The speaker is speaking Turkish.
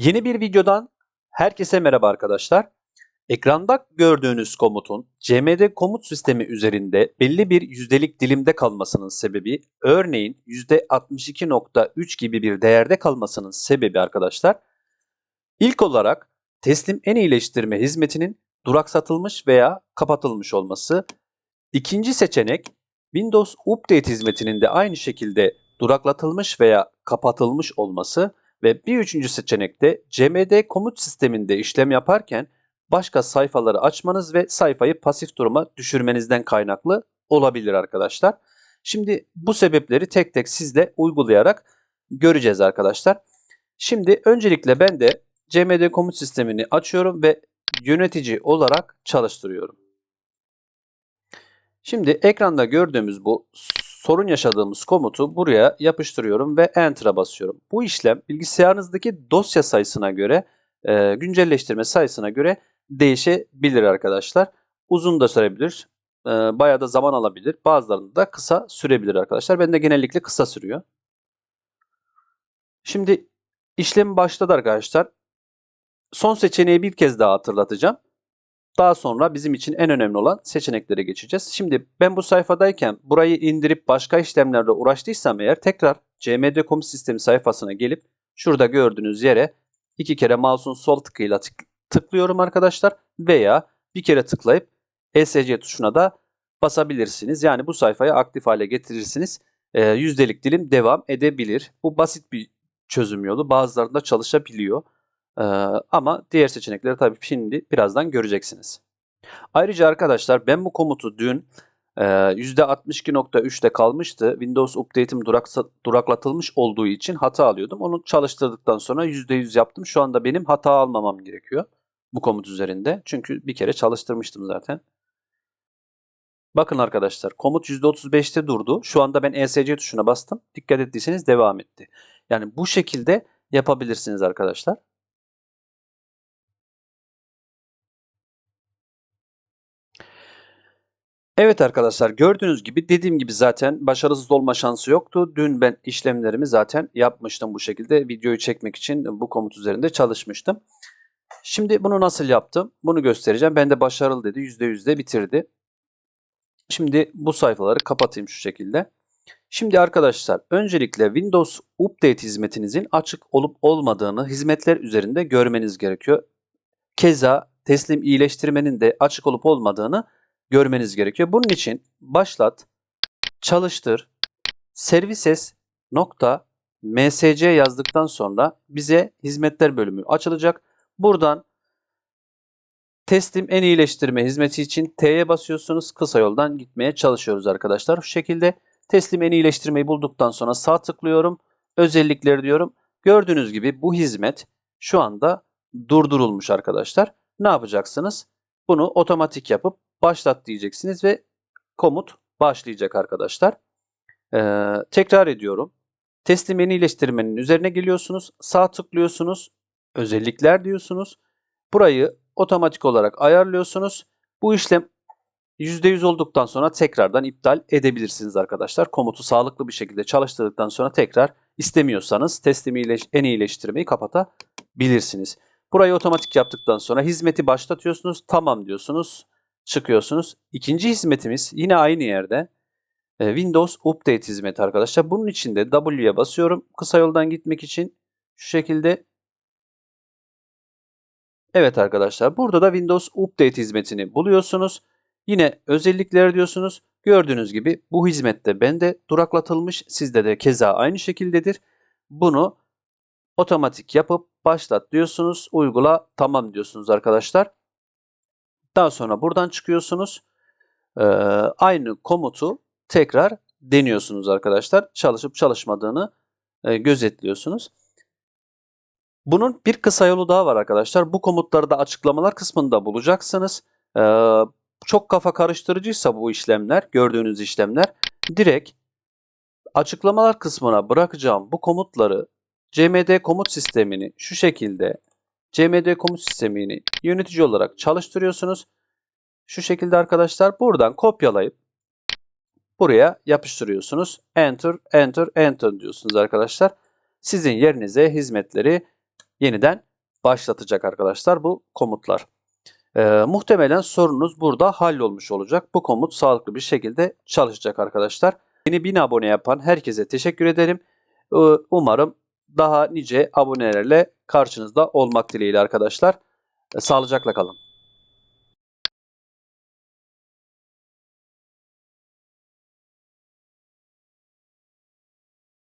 Yeni bir videodan herkese merhaba arkadaşlar. Ekranda gördüğünüz komutun CMD komut sistemi üzerinde belli bir yüzdelik dilimde kalmasının sebebi örneğin %62.3 gibi bir değerde kalmasının sebebi arkadaşlar ilk olarak teslim en iyileştirme hizmetinin duraksatılmış veya kapatılmış olması. İkinci seçenek Windows Update hizmetinin de aynı şekilde duraklatılmış veya kapatılmış olması ve bir üçüncü seçenekte CMD komut sisteminde işlem yaparken başka sayfaları açmanız ve sayfayı pasif duruma düşürmenizden kaynaklı olabilir arkadaşlar. Şimdi bu sebepleri tek tek sizle uygulayarak göreceğiz arkadaşlar. Şimdi öncelikle ben de CMD komut sistemini açıyorum ve yönetici olarak çalıştırıyorum. Şimdi ekranda gördüğümüz bu sorun yaşadığımız komutu buraya yapıştırıyorum ve Enter'a basıyorum. Bu işlem bilgisayarınızdaki dosya sayısına göre, e, güncelleştirme sayısına göre değişebilir arkadaşlar. Uzun da sürebilir, e, bayağı da zaman alabilir. Bazılarında da kısa sürebilir arkadaşlar. Bende genellikle kısa sürüyor. Şimdi işlem başladı arkadaşlar. Son seçeneği bir kez daha hatırlatacağım. Daha sonra bizim için en önemli olan seçeneklere geçeceğiz. Şimdi ben bu sayfadayken burayı indirip başka işlemlerle uğraştıysam eğer tekrar CMD.com sistemi sayfasına gelip şurada gördüğünüz yere iki kere mouse'un sol tıkıyla tık tıklıyorum arkadaşlar veya bir kere tıklayıp ESC tuşuna da basabilirsiniz. Yani bu sayfayı aktif hale getirirsiniz. E, yüzdelik dilim devam edebilir. Bu basit bir çözüm yolu. Bazılarında çalışabiliyor. Ee, ama diğer seçenekleri tabii şimdi birazdan göreceksiniz. Ayrıca arkadaşlar ben bu komutu dün e, %62.3'te kalmıştı. Windows Update'im duraklatılmış olduğu için hata alıyordum. Onu çalıştırdıktan sonra %100 yaptım. Şu anda benim hata almamam gerekiyor bu komut üzerinde. Çünkü bir kere çalıştırmıştım zaten. Bakın arkadaşlar komut %35'te durdu. Şu anda ben ESC tuşuna bastım. Dikkat ettiyseniz devam etti. Yani bu şekilde yapabilirsiniz arkadaşlar. Evet arkadaşlar gördüğünüz gibi dediğim gibi zaten başarısız olma şansı yoktu. Dün ben işlemlerimi zaten yapmıştım bu şekilde. Videoyu çekmek için bu komut üzerinde çalışmıştım. Şimdi bunu nasıl yaptım? Bunu göstereceğim. Ben de başarılı dedi. %100 de bitirdi. Şimdi bu sayfaları kapatayım şu şekilde. Şimdi arkadaşlar öncelikle Windows Update hizmetinizin açık olup olmadığını hizmetler üzerinde görmeniz gerekiyor. Keza teslim iyileştirmenin de açık olup olmadığını görmeniz gerekiyor. Bunun için başlat, çalıştır, services nokta msc yazdıktan sonra bize hizmetler bölümü açılacak. Buradan teslim en iyileştirme hizmeti için T'ye basıyorsunuz. Kısa yoldan gitmeye çalışıyoruz arkadaşlar. Şu şekilde teslim en iyileştirmeyi bulduktan sonra sağ tıklıyorum. Özellikleri diyorum. Gördüğünüz gibi bu hizmet şu anda durdurulmuş arkadaşlar. Ne yapacaksınız? Bunu otomatik yapıp başlat diyeceksiniz ve komut başlayacak arkadaşlar. Ee, tekrar ediyorum. Teslim yeni iyileştirmenin üzerine geliyorsunuz. Sağ tıklıyorsunuz. Özellikler diyorsunuz. Burayı otomatik olarak ayarlıyorsunuz. Bu işlem %100 olduktan sonra tekrardan iptal edebilirsiniz arkadaşlar. Komutu sağlıklı bir şekilde çalıştırdıktan sonra tekrar istemiyorsanız teslim iyileş en iyileştirmeyi kapatabilirsiniz. Burayı otomatik yaptıktan sonra hizmeti başlatıyorsunuz. Tamam diyorsunuz çıkıyorsunuz. İkinci hizmetimiz yine aynı yerde. E, Windows Update hizmeti arkadaşlar. Bunun için de W'ye basıyorum. Kısa yoldan gitmek için şu şekilde. Evet arkadaşlar burada da Windows Update hizmetini buluyorsunuz. Yine özellikler diyorsunuz. Gördüğünüz gibi bu hizmette bende duraklatılmış. Sizde de keza aynı şekildedir. Bunu otomatik yapıp başlat diyorsunuz. Uygula tamam diyorsunuz arkadaşlar. Daha sonra buradan çıkıyorsunuz. Ee, aynı komutu tekrar deniyorsunuz arkadaşlar. Çalışıp çalışmadığını e, gözetliyorsunuz. Bunun bir kısa yolu daha var arkadaşlar. Bu komutları da açıklamalar kısmında bulacaksınız. Ee, çok kafa karıştırıcıysa bu işlemler, gördüğünüz işlemler direkt açıklamalar kısmına bırakacağım bu komutları CMD komut sistemini şu şekilde CMD komut sistemini yönetici olarak çalıştırıyorsunuz. Şu şekilde arkadaşlar buradan kopyalayıp buraya yapıştırıyorsunuz. Enter, enter, enter diyorsunuz arkadaşlar. Sizin yerinize hizmetleri yeniden başlatacak arkadaşlar bu komutlar. Ee, muhtemelen sorunuz burada hallolmuş olacak. Bu komut sağlıklı bir şekilde çalışacak arkadaşlar. Yeni 1000 abone yapan herkese teşekkür ederim. Ee, umarım daha nice abonelerle karşınızda olmak dileğiyle arkadaşlar. Sağlıcakla kalın.